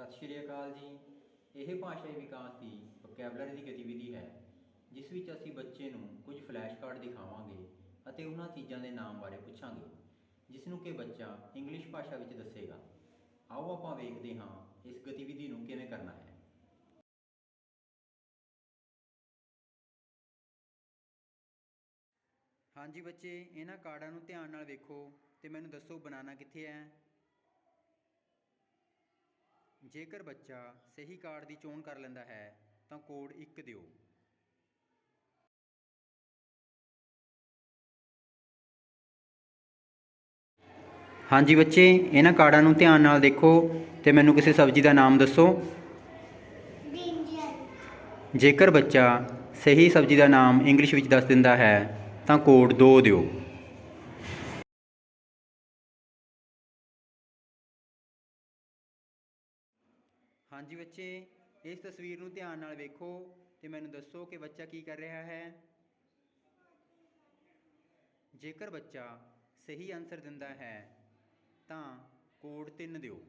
ਸਤਿ ਸ਼੍ਰੀ ਅਕਾਲ ਜੀ। ਇਹ ਭਾਸ਼ਾਈ ਵਿਕਾਸ ਦੀ ਵੋਕੈਬਲਰੀ ਦੀ ਗਤੀਵਿਧੀ ਹੈ, ਜਿਸ ਵਿੱਚ ਅਸੀਂ ਬੱਚੇ ਨੂੰ ਕੁਝ ਫਲੈਸ਼ ਕਾਰਡ ਦਿਖਾਵਾਂਗੇ ਅਤੇ ਉਹਨਾਂ ਚੀਜ਼ਾਂ ਦੇ ਨਾਮ ਬਾਰੇ ਪੁੱਛਾਂਗੇ ਜਿਸ ਨੂੰ ਕਿ ਬੱਚਾ ਇੰਗਲਿਸ਼ ਭਾਸ਼ਾ ਵਿੱਚ ਦੱਸੇਗਾ। ਆਓ ਆਪਾਂ ਵੇਖਦੇ ਹਾਂ ਇਸ ਗਤੀਵਿਧੀ ਨੂੰ ਕਿਵੇਂ ਕਰਨਾ ਹੈ। ਹਾਂਜੀ ਬੱਚੇ, ਇਹਨਾਂ ਕਾਰਡਾਂ ਨੂੰ ਧਿਆਨ ਨਾਲ ਵੇਖੋ ਤੇ ਮੈਨੂੰ ਦੱਸੋ ਬਨਾਨਾ ਕਿੱਥੇ ਹੈ। ਜੇਕਰ ਬੱਚਾ ਸਹੀ ਕਾਰਡ ਦੀ ਚੋਣ ਕਰ ਲੈਂਦਾ ਹੈ ਤਾਂ ਕੋਡ 1 ਦਿਓ। ਹਾਂਜੀ ਬੱਚੇ ਇਹਨਾਂ ਕਾਰਡਾਂ ਨੂੰ ਧਿਆਨ ਨਾਲ ਦੇਖੋ ਤੇ ਮੈਨੂੰ ਕਿਸੇ ਸਬਜ਼ੀ ਦਾ ਨਾਮ ਦੱਸੋ। ਜੇਕਰ ਬੱਚਾ ਸਹੀ ਸਬਜ਼ੀ ਦਾ ਨਾਮ ਇੰਗਲਿਸ਼ ਵਿੱਚ ਦੱਸ ਦਿੰਦਾ ਹੈ ਤਾਂ ਕੋਡ 2 ਦਿਓ। ਹਾਂਜੀ ਬੱਚੇ, ਇਸ ਤਸਵੀਰ ਨੂੰ ਧਿਆਨ ਨਾਲ ਵੇਖੋ ਤੇ ਮੈਨੂੰ ਦੱਸੋ ਕਿ ਬੱਚਾ ਕੀ ਕਰ ਰਿਹਾ ਹੈ। ਜੇਕਰ ਬੱਚਾ ਸਹੀ ਆਨਸਰ ਦਿੰਦਾ ਹੈ, ਤਾਂ ਕੋਡ 3 ਦਿਓ।